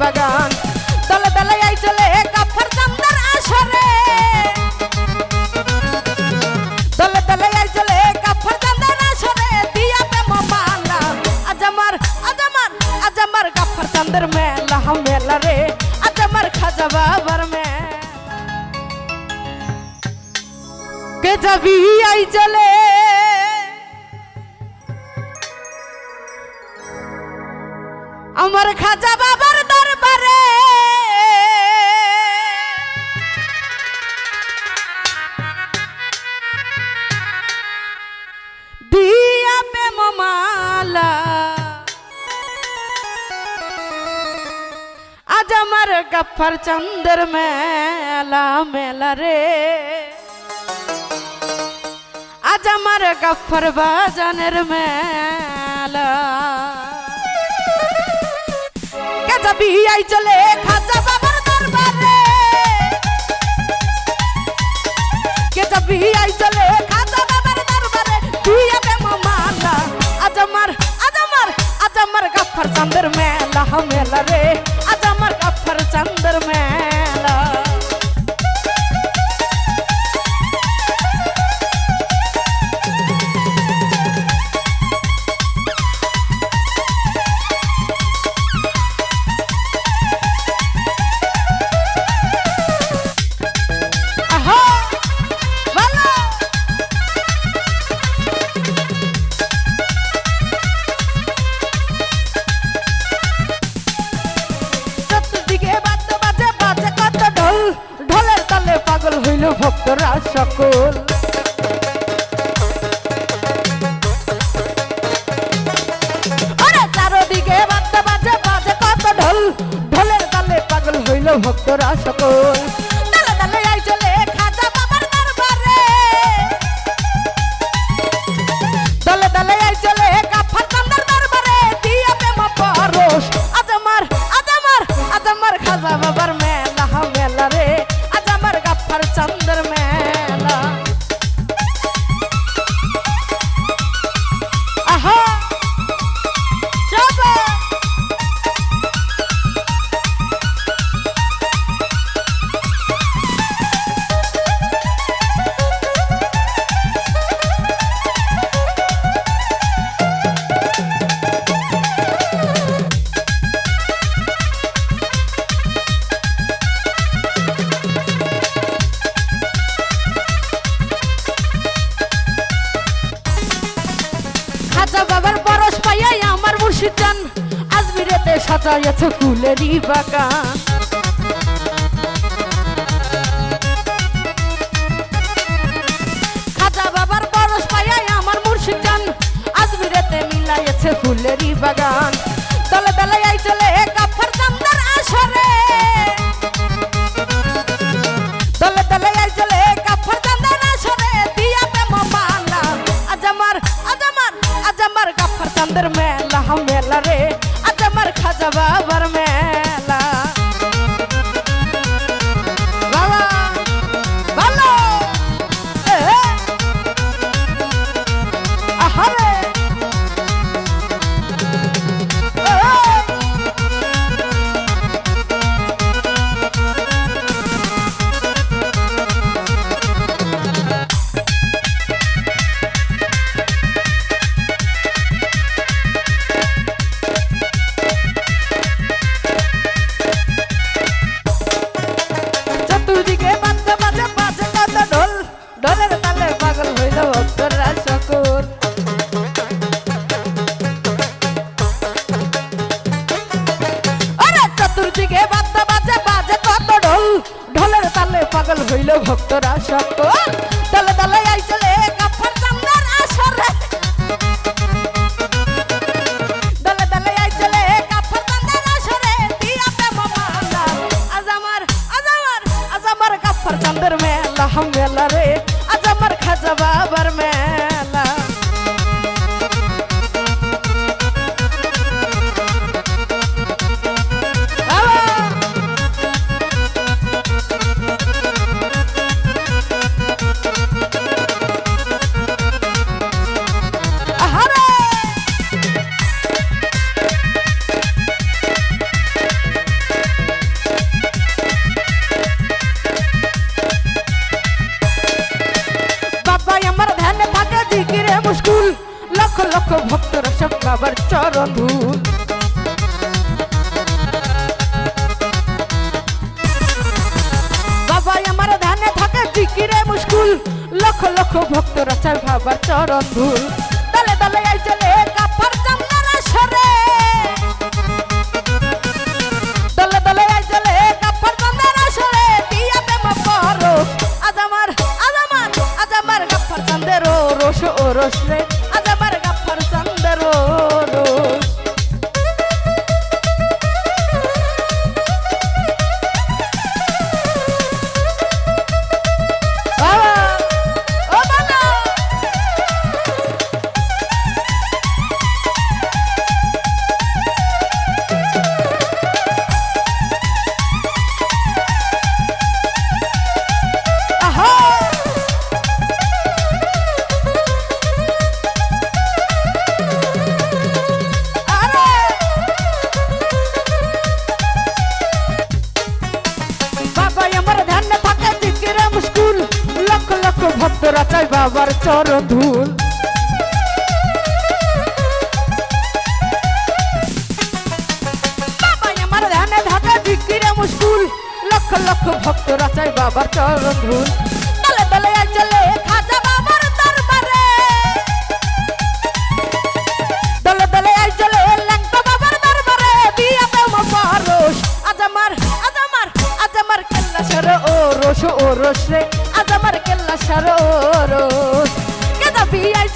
বাগান। দলে দলে আই চলে কাফার চান্দার আসরে। দলে দলে আই চলে কাফার চান্দার আসরে। দিয়া মালা আজ আমার আজ আমার আজ আমার কাফার চান্দের মেলা মেলা রে। আজ আমার খাজা বাবার মেলা। কে যাবি আই চলে? আমার খাজা বাবার দরবারে দিয়া প্রেম মালা আজ আমার গফর চন্দ্র মেলা মেলা রে। আজ আমার গফর বাজানের মেলা। কাজা বিয়াই চলে খাজা বাবার দরবারে। কেজা বিয়াই চলে খাজা বাবার দরবারে তুই আবে মামালা আজ আমার আজ আমার আজ আমার গফর চাঁদের মেলা মেলা রে। ভক্তরা সকল সাজাইয়াছে ফুলেরই বাগান খাজা বাবার পরশ পাইয়াই আমার মুর্শিদ জান। আজমিরেতে মিলাইয়াছে ফুলেরই বাগান। পাগল হইল ভক্তরা সকল দলে দলে আই ভক্তরা সব বাবার চরণ ধুল বাবা আমার ধানে থাকে জিকিরে মুশকুল, লক্ষ লক্ষ ভক্তরা চায় বাবার চরণ ধুল দলে দলে আই চলে কাফার চামড়ার সরে দলে দলে আই চলে কাফার চামড়ার সরে দিয়া প্রেম করো, আজ আমার আজ আমার আজ আমার গাফার চান্দের রোশ ও রোশ রে। ভক্তরা চাই বাবার চরণ ধুল। আমার ধ্যানে থাকে জিকিরে মুশকুল। লক্ষ লক্ষ ভক্তরা চাই বাবার চরণ ধুল। দলে দলে আই চলে খাজা বাবার দরবারে। দলে দলে আই চলে ল্যাংটা বাবার দরবারে। দিয়া প্রেম পরশ আজ আমার আজ আমার আজ আমার কেল্লা সর ও রোশ ও রোশ রে। আজ আমার কেল্লা সর ও কেদা বিয়াই